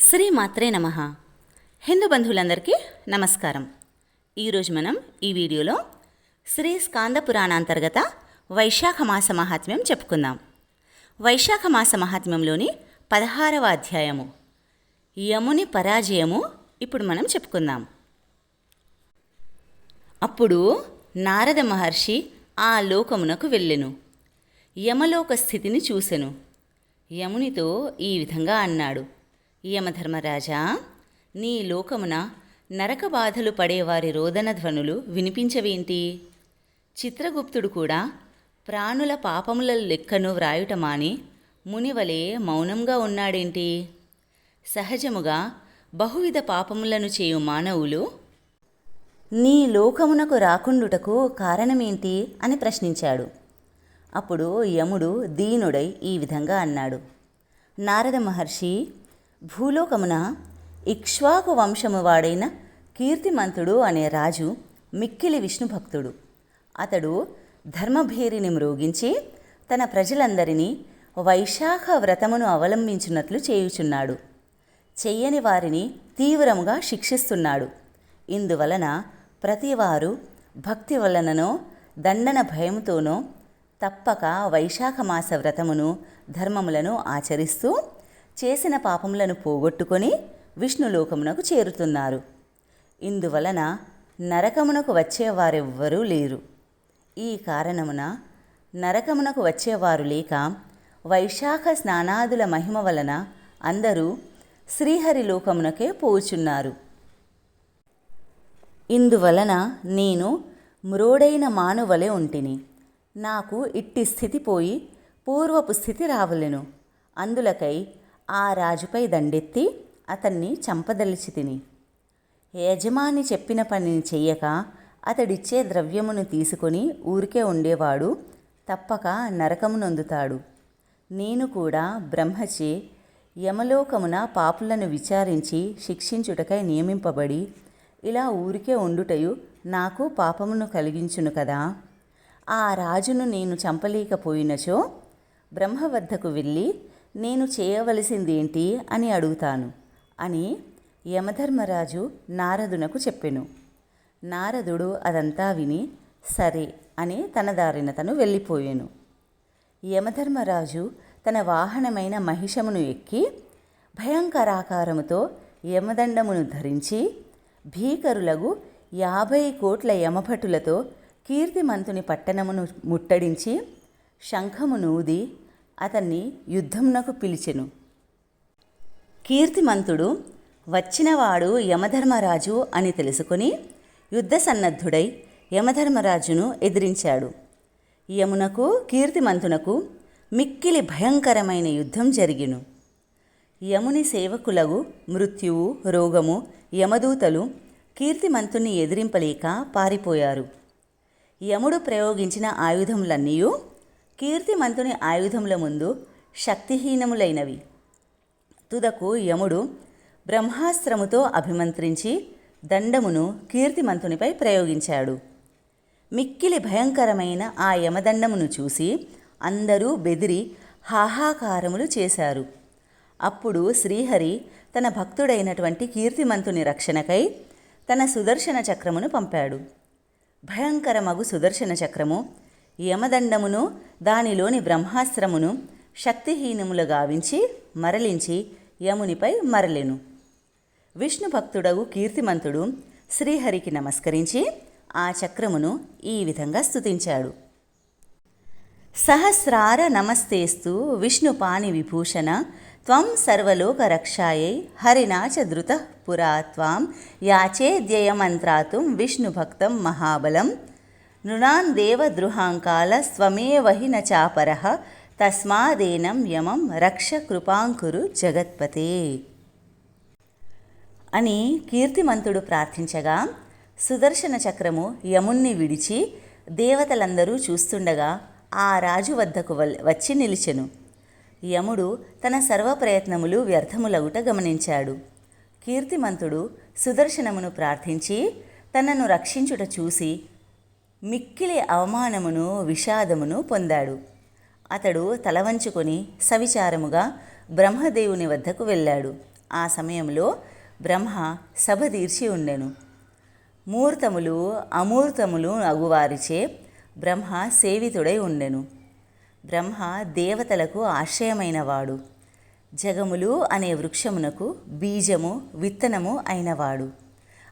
శ్రీ మాత్రే నమ. హిందూ బంధువులందరికీ నమస్కారం. ఈరోజు మనం ఈ వీడియోలో శ్రీ స్కాంద పురాణాంతర్గత వైశాఖ మాస మహాత్మ్యం చెప్పుకుందాం. వైశాఖ మాస మహాత్మ్యంలోని పదహారవ అధ్యాయము. యముని పరాజయము ఇప్పుడు మనం చెప్పుకుందాం. అప్పుడు నారద మహర్షి ఆ లోకమునకు వెళ్ళెను. యమలోక స్థితిని చూసెను. యమునితో ఈ విధంగా అన్నాడు. యమధర్మరాజా నీ లోకమున నరక బాధలు పడేవారి రోదన ధ్వనులు వినిపించవేంటి? చిత్రగుప్తుడు కూడా ప్రాణుల పాపముల లెక్కను వ్రాయుటమాని మునివలే మౌనంగా ఉన్నాడేంటి? సహజముగా బహువిధ పాపములను చేయు మానవులు నీ లోకమునకు రాకుండుటకు కారణమేంటి అని ప్రశ్నించాడు. అప్పుడు యముడు దీనుడై ఈ విధంగా అన్నాడు. నారద మహర్షి భూలోకమున ఇక్ష్వాకు వంశము వాడైన కీర్తిమంతుడు అనే రాజు మిక్కిలి విష్ణు భక్తుడు. అతడు ధర్మభేరిని మ్రోగించి తన ప్రజలందరినీ వైశాఖ వ్రతమును అవలంబించినట్లు చేయుచున్నాడు. చెయ్యని వారిని తీవ్రముగా శిక్షిస్తున్నాడు. ఇందువలన ప్రతివారు భక్తి వలననో దండన భయముతోనో తప్పక వైశాఖ మాస వ్రతమును ధర్మములను ఆచరిస్తూ చేసిన పాపములను పోగొట్టుకొని విష్ణులోకమునకు చేరుతున్నారు. ఇందువలన నరకమునకు వచ్చేవారెవ్వరూ లేరు. ఈ కారణమున నరకమునకు వచ్చేవారు లేక వైశాఖ స్నానాదుల మహిమ వలన అందరూ శ్రీహరిలోకమునకే పోచున్నారు. ఇందువలన నేను మ్రోడైన మానువలే ఉంటిని. నాకు ఇట్టి స్థితి పోయి పూర్వపు స్థితి రావలెను. అందులకై ఆ రాజుపై దండెత్తి అతన్ని చంపదలిచి తిని. యజమాని చెప్పిన పనిని చెయ్యక అతడిచ్చే ద్రవ్యమును తీసుకొని ఊరికే ఉండేవాడు తప్పక నరకమునందుతాడు నేను కూడా బ్రహ్మచే యమలోకమున పాపులను విచారించి శిక్షించుటకై నియమింపబడి ఇలా ఊరికే ఉండుటయు నాకు పాపమును కలిగించును కదా. ఆ రాజును నేను చంపలేకపోయినచో బ్రహ్మ వద్దకు వెళ్ళి నేను చేయవలసిందేంటి అని అడుగుతాను అని యమధర్మరాజు నారదునకు చెప్పెను. నారదుడు అదంతా విని సరే అని తన దారిన తను వెళ్ళిపోయాను. యమధర్మరాజు తన వాహనమైన మహిషమును ఎక్కి భయంకరాకారముతో యమదండమును ధరించి భీకరులగు యాభై కోట్ల యమభటులతో కీర్తిమంతుని పట్టణమును ముట్టడించి శంఖమునూది అతన్ని యుద్ధమునకు పిలిచెను. కీర్తిమంతుడు వచ్చినవాడు యమధర్మరాజు అని తెలుసుకుని యుద్ధ సన్నద్ధుడై యమధర్మరాజును ఎదిరించాడు. యమునకు కీర్తిమంతునకు మిక్కిలి భయంకరమైన యుద్ధం జరిగిను. యముని సేవకులగు మృత్యువు రోగము యమదూతలు కీర్తిమంతుని ఎదిరింపలేక పారిపోయారు. యముడు ప్రయోగించిన ఆయుధములన్నీ కీర్తిమంతుని ఆయుధముల ముందు శక్తిహీనములైనవి. తుదకు యముడు బ్రహ్మాస్త్రముతో అభిమంత్రించి దండమును కీర్తిమంతునిపై ప్రయోగించాడు. మిక్కిలి భయంకరమైన ఆ యమదండమును చూసి అందరూ బెదిరి హాహాకారములు చేశారు. అప్పుడు శ్రీహరి తన భక్తుడైనటువంటి కీర్తిమంతుని రక్షణకై తన సుదర్శన చక్రమును పంపాడు. భయంకరమగు సుదర్శన చక్రము యమదండమును దానిలోని బ్రహ్మాస్త్రమును శక్తిహీనములు గావించి మరలించి యమునిపై మరలెను. విష్ణు భక్తుడగు కీర్తిమంతుడు శ్రీహరికి నమస్కరించి ఆ చక్రమును ఈ విధంగా స్తుతించాడు. సహస్రార నమస్తేస్తు విష్ణుపాణి విభూషణ త్వం సర్వలోక రక్షాయై హరినాచ ధృత పురా త్వాం యాచేద్యయమంత్రాతుం విష్ణుభక్తం మహాబలం నృణాన్ దేవద్రుహాంకాల స్వమేవ హి చాపరః తస్మాదేనం యమం రక్ష కృపాంకురు జగత్పతే అని కీర్తిమంతుడు ప్రార్థించగా సుదర్శన చక్రము యముణ్ణి విడిచి దేవతలందరూ చూస్తుండగా ఆ రాజు వద్దకు వల్- వచ్చి నిలిచెను. యముడు తన సర్వప్రయత్నములు వ్యర్థములగుట గమనించాడు. కీర్తిమంతుడు సుదర్శనమును ప్రార్థించి తనను రక్షించుట చూసి మిక్కిలి అవమానమును విషాదమును పొందాడు. అతడు తలవంచుకొని సవిచారముగా బ్రహ్మదేవుని వద్దకు వెళ్ళాడు. ఆ సమయంలో బ్రహ్మ సభ తీర్చి ఉండెను. మూర్తములు అమూర్తములు అగువారిచే బ్రహ్మ సేవితుడై ఉండెను. బ్రహ్మ దేవతలకు ఆశ్రయమైనవాడు. జగములు అనే వృక్షమునకు బీజము విత్తనము అయినవాడు.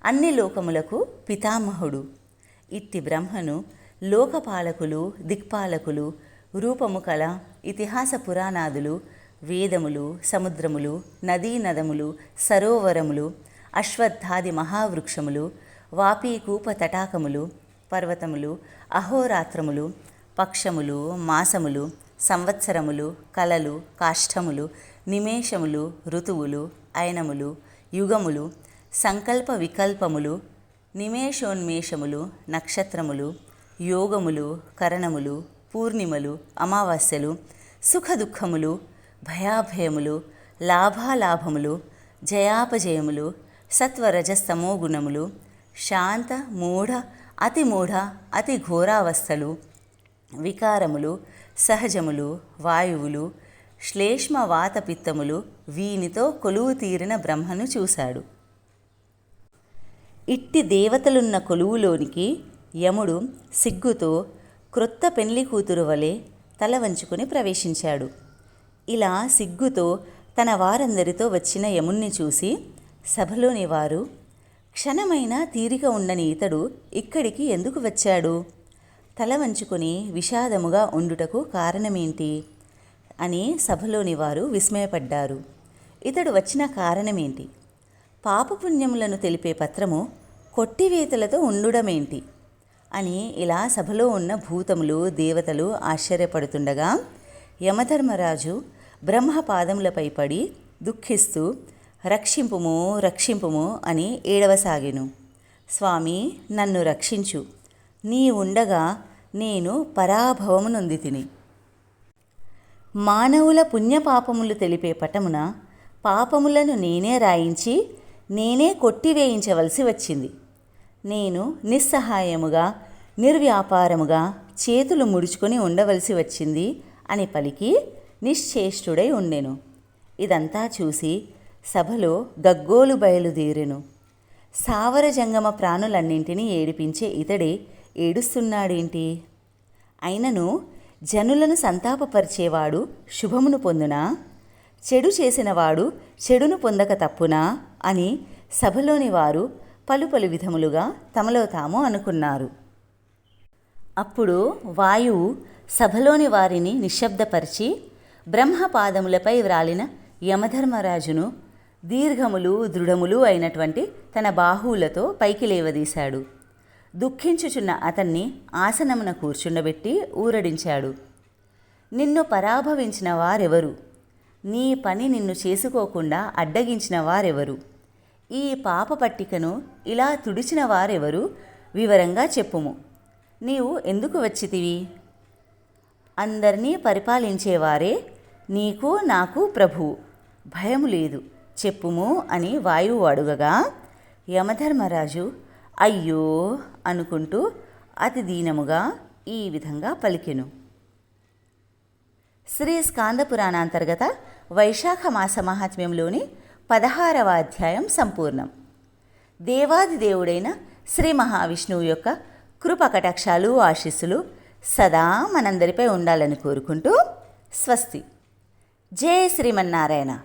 అన్ని లోకములకు పితామహుడు. ఇట్టి బ్రహ్మను లోకపాలకులు దిక్పాలకులు రూపము కల ఇతిహాస పురాణాదులు వేదములు సముద్రములు నదీ నదములు సరోవరములు అశ్వత్థాది మహావృక్షములు వాపీకూప తటాకములు పర్వతములు అహోరాత్రములు పక్షములు మాసములు సంవత్సరములు కలలు కాష్టములు నిమేషములు ఋతువులు అయనములు యుగములు సంకల్ప వికల్పములు నిమేషోన్మేషములు నక్షత్రములు యోగములు కరణములు పూర్ణిమలు అమావాస్యలు సుఖదుఖములు భయాభయములు లాభాలాభములు జయాపజయములు సత్వరజస్తమో గుణములు శాంత మూఢ అతి మూఢ అతి ఘోరావస్థలు వికారములు సహజములు వాయువులు శ్లేష్మ వాత పిత్తములు వీనితో కొలువు తీరిన బ్రహ్మను చూశాడు. ఇట్టి దేవతలున్న కొలువులోనికి యముడు సిగ్గుతో క్రొత్త పెళ్ళి కూతురు వలె తల వంచుకుని ప్రవేశించాడు. ఇలా సిగ్గుతో తన వారందరితో వచ్చిన యముణ్ణి చూసి సభలోని వారు క్షణమైన తీరిక ఉండని ఇతడు ఇక్కడికి ఎందుకు వచ్చాడు? తల వంచుకొని విషాదముగా ఉండుటకు కారణమేంటి అని సభలోని వారు విస్మయపడ్డారు. ఇతడు వచ్చిన కారణమేంటి? పాపపుణ్యములను తెలిపే పత్రము కొట్టివేతలతో ఉండుడమేంటి? అని ఇలా సభలో ఉన్న భూతములు దేవతలు ఆశ్చర్యపడుతుండగా యమధర్మరాజు బ్రహ్మ పాదములపై పడి దుఃఖిస్తూ రక్షింపుము రక్షింపుము అని ఏడవసాగెను. స్వామి నన్ను రక్షించు. నీ ఉండగా నేను పరాభవమునొంది తిని మానవుల పుణ్యపాపములు తెలిపే పటమున పాపములను నేనే రాయించి నేనే కొట్టివేయించవలసి వచ్చింది. నేను నిస్సహాయముగా నిర్వ్యాపారముగా చేతులు ముడుచుకొని ఉండవలసి వచ్చింది అని పలికి నిశ్చేష్టుడై ఉండెను. ఇదంతా చూసి సభలో గగ్గోలు బయలుదేరెను. సావర జంగమ ప్రాణులన్నింటినీ ఏడిపించే ఇతడే ఏడుస్తున్నాడేంటి? అయినను జనులను సంతాపపరిచేవాడు శుభమును పొందునా? చెడు చేసినవాడు చెడును పొందక తప్పునా? అని సభలోని వారు పలు పలు విధములుగా తమలో తాము అనుకున్నారు. అప్పుడు వాయువు సభలోని వారిని నిశ్శబ్దపరిచి బ్రహ్మపాదములపై వ్రాలిన యమధర్మరాజును దీర్ఘములు దృఢములు అయినటువంటి తన బాహువులతో పైకి లేవదీశాడు. దుఃఖించుచున్న అతన్ని ఆసనమున కూర్చుండబెట్టి ఊరడించాడు. నిన్ను పరాభవించిన వారెవరు? నీ పని నిన్ను చేసుకోకుండా అడ్డగించిన వారెవరు? ఈ పాప పట్టికను ఇలా తుడిచిన వారెవరు? వివరంగా చెప్పుము. నీవు ఎందుకు వచ్చితివి? అందరినీ పరిపాలించేవారే నీకు నాకు ప్రభువు భయము లేదు. చెప్పుము అని వాయువు అడుగగా యమధర్మరాజు అయ్యో అనుకుంటూ అతి దీనముగా ఈ విధంగా పలికెను. శ్రీ స్కాంద పురాణాంతర్గత వైశాఖ మాస మహాత్మ్యంలోని పదహారవ అధ్యాయం సంపూర్ణం. దేవాది దేవుడైన శ్రీ మహావిష్ణువు యొక్క కృపకటాక్షాలు ఆశీస్సులు సదా మనందరిపై ఉండాలని కోరుకుంటూ స్వస్తి. జయ శ్రీమన్నారాయణ.